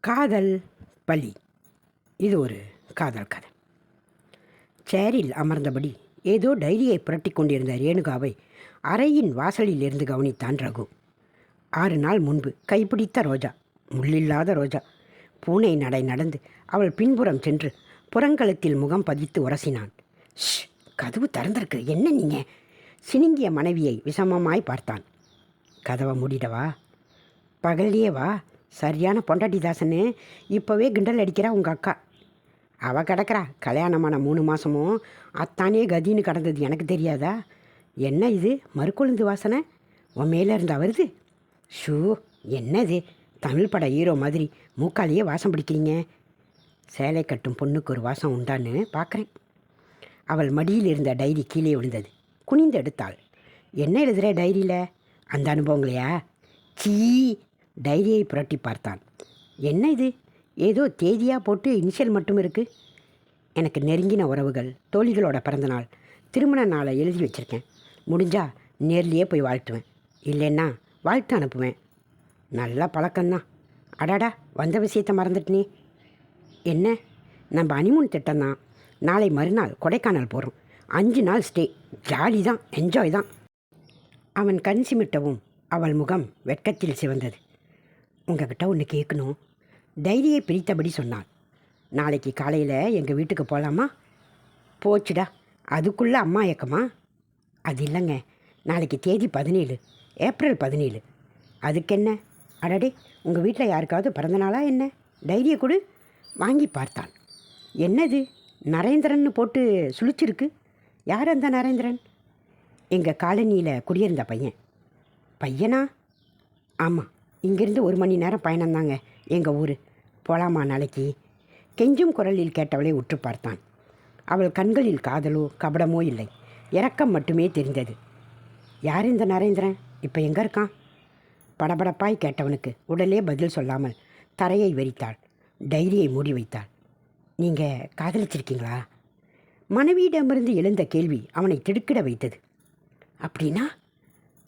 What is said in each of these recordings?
காதல் பலி. இது ஒரு காதல் கதை. சேரில் அமர்ந்தபடி ஏதோ டைரியை புரட்டி கொண்டிருந்த ரேணுகாவை. அறையின் வாசலில் இருந்து கவனித்தான் ரகு. ஆறு நாள் முன்பு கைப்பிடித்த ரோஜா முள்ளில்லாத ரோஜா. பூனை நடை நடந்து அவள் பின்புறம் சென்று புறங்கலத்தில் முகம் பதித்து உரசினான். ஷ்! கதவு திறந்திருக்கு. என்ன நீங்க? சினிங்கிய மனைவியை விஷமமாய் பார்த்தான். கதவை மூடிடவா? பகல்லையே வா. சரியான பொண்டாட்டி தாசன்னு இப்போவே கிண்டல் அடிக்கிறா உங்கள் அக்கா. அவள் கிடக்குறா. கல்யாணமான மூணு மாதமும் அத்தானே கதின்னு கடந்தது எனக்கு தெரியாதா? என்ன இது? மறுக்கொழுந்து வாசனை? உன் மேலே இருந்தா வருது? ஷூ என்னது? தமிழ் பட ஹீரோ மாதிரி மூக்காலேயே வாசம் பிடிக்கிறீங்க. சேலை கட்டும் பொண்ணுக்கு ஒரு வாசம் உண்டான்னு பார்க்குறேன் அவள் மடியில் இருந்த டைரி கீழே விழுந்தது. குனிந்து எடுத்தாள். என்ன எழுதுகிற டைரியில்? அந்த அனுபவங்களையா? சீ டைரியை புரட்டி பார்த்தான். என்ன இது? ஏதோ தேதியாக போட்டு இனிஷியல் மட்டும் இருக்குது எனக்கு நெருங்கின உறவுகள் தோழிகளோட பிறந்தநாள் திருமண நாளை எழுதி வச்சுருக்கேன். முடிஞ்சா நேர்லேயே போய் வாழ்த்துவேன். இல்லைன்னா வாழ்த்து அனுப்புவேன். நல்ல பழக்கம்தான். அடாடா வந்த விஷயத்தை மறந்துட்டனே. என்ன? நம்ம அனிமூன் திட்டம் தான் நாளை மறுநாள் கொடைக்கானல் போகிறோம் அஞ்சு நாள் ஸ்டே ஜாலி தான் என்ஜாய் தான் அவன் கண் சிமிட்டவும் அவள் முகம் வெட்கத்தில் சிவந்தது. உங்ககிட்ட ஒன்று கேட்கணும் டைரியை பிரித்தபடி சொன்னான். நாளைக்கு காலையில் எங்கள் வீட்டுக்கு போகலாமா போச்சுடா. அதுக்குள்ளே அம்மா ஏக்கமா அது இல்லைங்க. நாளைக்கு தேதி பதினேழு. ஏப்ரல் பதினேழு. அதுக்கு என்ன அடடே உங்கள் வீட்டில் யாருக்காவது பிறந்தநாளா என்ன? டைரியை கொடு. வாங்கி பார்த்தான். என்னது? நரேந்திரன்னு போட்டு சுழிச்சிருக்கு. யார் அந்த நரேந்திரன்? எங்கள் காலனியில் குடியிருந்த பையன். பையனா? ஆமாம் இங்கேருந்து ஒரு மணி நேரம் பயணம்தாங்க எங்கள் ஊர். போலாமா நாளைக்கு? கெஞ்சும் குரலில் கேட்டவளை உற்று பார்த்தான். அவள் கண்களில் காதலோ கபடமோ இல்லை. இரக்கம் மட்டுமே தெரிந்தது. யார் இந்த நரேந்திரன்? இப்போ எங்கே இருக்கான்? படபடப்பாய் கேட்டவனுக்கு உடலே பதில் சொல்லாமல் தரையை வெறித்தாள். டைரியை மூடி வைத்தாள். நீங்கள் காதலிச்சிருக்கீங்களா? மனைவியிடமிருந்து எழுந்த கேள்வி அவனை திடுக்கிட வைத்தது. அப்படின்னா?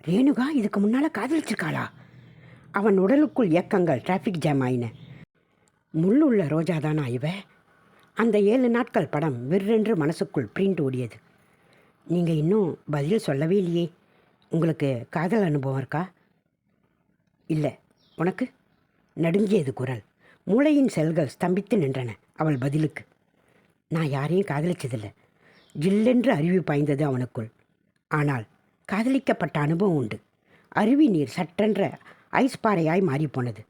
ரேணுகா இதுக்கு முன்னால் காதலிச்சிருக்காளா? அவன் உடலுக்குள் இயக்கங்கள் டிராஃபிக் ஜாம் ஆயின. முள்ளுள்ள ரோஜா தானா இவ? அந்த ஏழு நாட்கள் படம் விற்றென்று மனசுக்குள் பிரிண்ட் ஓடியது. நீங்கள் இன்னும் பதில் சொல்லவே இல்லையே. உங்களுக்கு காதல் அனுபவம் இருக்கா? இல்லை உனக்கு? நடுங்கியது குரல். மூளையின் செல்கள் ஸ்தம்பித்து நின்றன அவள் பதிலுக்கு. நான் யாரையும் காதலிச்சதில்லை. ஜில்லென்று அருவி பாய்ந்தது அவனுக்குள். ஆனால் காதலிக்கப்பட்ட அனுபவம் உண்டு. அருவி நீர் சற்றென்ற ஐஸ் பாறையாய் மாறிப்போனது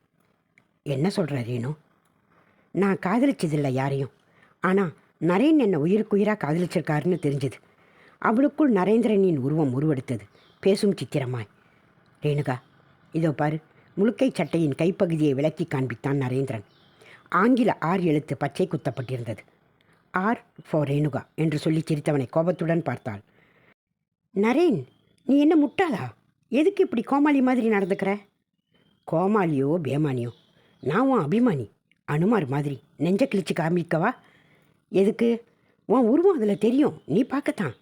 என்ன சொல்கிற ரேணு? நான் காதலிச்சதில்லை யாரையும். ஆனால் நரேன் என்னை உயிருக்குயிராக காதலிச்சிருக்காருன்னு தெரிஞ்சது. அவளுக்குள் நரேந்திரனின் உருவம் உருவெடுத்தது. பேசும் சித்திரமாய். ரேணுகா இதோ பாரு. முழுக்கை சட்டையின் கைப்பகுதியை விளக்கி காண்பித்தான் நரேந்திரன். ஆங்கில ஆர் எழுத்து பச்சை குத்தப்பட்டிருந்தது. ஆர் ஃபார் ரேணுகா என்று சொல்லி சிரித்தவனை கோபத்துடன் பார்த்தாள். நரேன் நீ என்ன முட்டாளா? எதுக்கு இப்படி கோமாளி மாதிரி நடந்துக்கிற? கோமாளியோ பேமானியோ? நான் உன் அபிமானி. அனுமார் மாதிரி. நெஞ்ச கிழிச்சு காமிக்கவா? எதுக்கு? உன் உருவம் அதில் தெரியும். நீ பார்க்கத்தான்.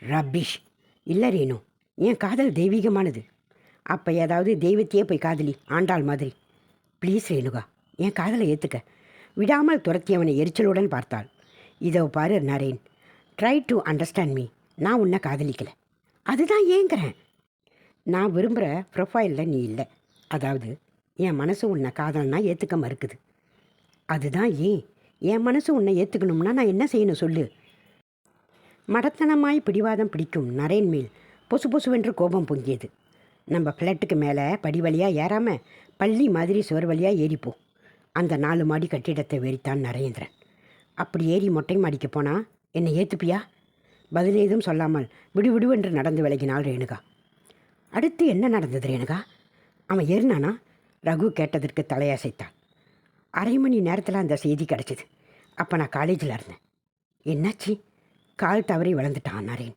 ரபிஷ் இல்லை ரேணு என் காதல் தெய்வீகமானது. அப்போ ஏதாவது தெய்வத்தையே போய் காதலி ஆண்டாள் மாதிரி. ப்ளீஸ் ரேணுகா. என் காதலை ஏற்றுக்க விடாமல் துரத்தியவனை எரிச்சலுடன் பார்த்தாள். இதோ பாரு Naren. Try to understand me நான் உன்னை காதலிக்கலை. அதுதான் ஏங்கிறேன். நான் விரும்புகிற ப்ரொஃபைலில் நீ இல்லை. அதாவது என் மனசு உன்னை காதல்னா ஏற்றுக்க மறுக்குது. அதுதான் ஏன்? என் மனசு உன்னை ஏற்றுக்கணும்னா நான் என்ன செய்யணும் சொல்லு? மடத்தனமாய் பிடிவாதம் பிடிக்கும் நரேன் மேல் பொசு பொசுவென்று கோபம் பொங்கியது. நம்ம ஃப்ளாட்டுக்கு மேலே படி வழியாக ஏறாமல் பள்ளி மாதிரி சுவர் வழியாக ஏறிப்போம் அந்த நாலு மாடி கட்டிடத்தை வெறித்தான் நரேந்திரன். அப்படி ஏறி மொட்டை மாடிக்கு போனால் என்னை ஏற்றுப்பியா பதில் ஏதும் சொல்லாமல் விடுவிடுவென்று நடந்து விலகினாள் ரேணுகா. அடுத்து என்ன நடந்தது ரேணுகா? அவன் ஏறினானா? ரகு கேட்டதற்கு தலையசைத்தான். அரை மணி நேரத்தில் அந்த செய்தி கிடச்சிது. அப்போ நான் காலேஜில் இருந்தேன். என்னாச்சு? கால் தவறி விழுந்துட்டான் நரேன்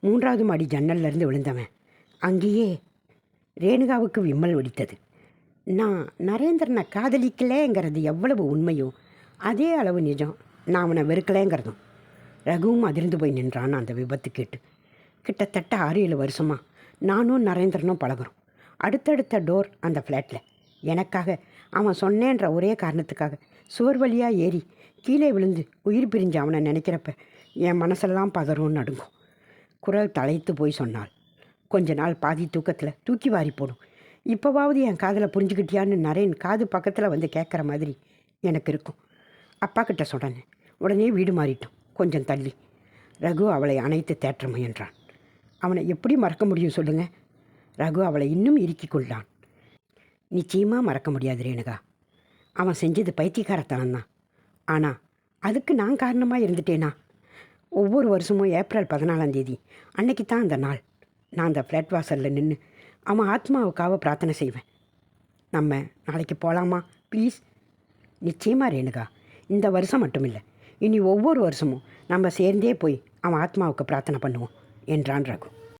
மூன்றாவது மாடி ஜன்னல்ல இருந்து விழுந்தவன். அங்கேயே ரேணுகாவுக்கு விம்மல் வெடித்தது நான் நரேந்திரனை காதலிக்கலேங்கிறது எவ்வளவு உண்மையோ அதே அளவு நிஜம். நான் அவனை வெறுக்கலேங்கிறதும். ரகுவும் அதிர்ந்து போய் நின்றான் அந்த விபத்து கேட்டு. கிட்டத்தட்ட ஆறு ஏழு வருஷமாக நானும் நரேந்திரனும் பழகிறோம். அடுத்தடுத்த டோர் அந்த ஃப்ளாட்டில் எனக்காக அவன் சொன்னேன்ற ஒரே காரணத்துக்காக சுவர் வழியாக ஏறி கீழே விழுந்து உயிர் பிரிஞ்சு அவனை நினைக்கிறப்ப என் மனசெல்லாம் பதறும் நடுங்கும். குரல் தலைத்து போய் சொன்னாள். கொஞ்ச நாள் பாதி தூக்கத்தில் தூக்கி வாரி போடும். இப்போவாவது என் காதில் புரிஞ்சுக்கிட்டியான்னு நரேன் காது பக்கத்தில் வந்து கேட்குற மாதிரி எனக்கு இருக்கும். அப்பா கிட்ட சொன்னேன். உடனே வீடு மாறிட்டோம். கொஞ்சம் தள்ளி. ரகு அவளை அணைத்து தேற்ற முயன்றான். அவனை எப்படி மறக்க முடியும் சொல்லுங்கள் ரகு அவளை இன்னும் இறுக்கி கொண்டான் நிச்சயமாக மறக்க முடியாது ரேணுகா. அவன் செஞ்சது பைத்தியக்காரத்தனம் தான் ஆனால் அதுக்கு நான் காரணமாக இருந்துட்டேனா? ஒவ்வொரு வருஷமும் ஏப்ரல் பதினாலாம் தேதி அன்னைக்கு தான் அந்த நாள். நான் அந்த ஃப்ளாட் வாசலில் நின்று அவன் ஆத்மாவுக்காக பிரார்த்தனை செய்வேன். நம்ம நாளைக்கு போகலாமா ப்ளீஸ் நிச்சயமாக ரேணுகா. இந்த வருஷம் மட்டும் இல்லை இனி ஒவ்வொரு வருஷமும் நம்ம சேர்ந்தே போய் அவன் ஆத்மாவுக்கு பிரார்த்தனை பண்ணுவோம் என்றான் ரகு.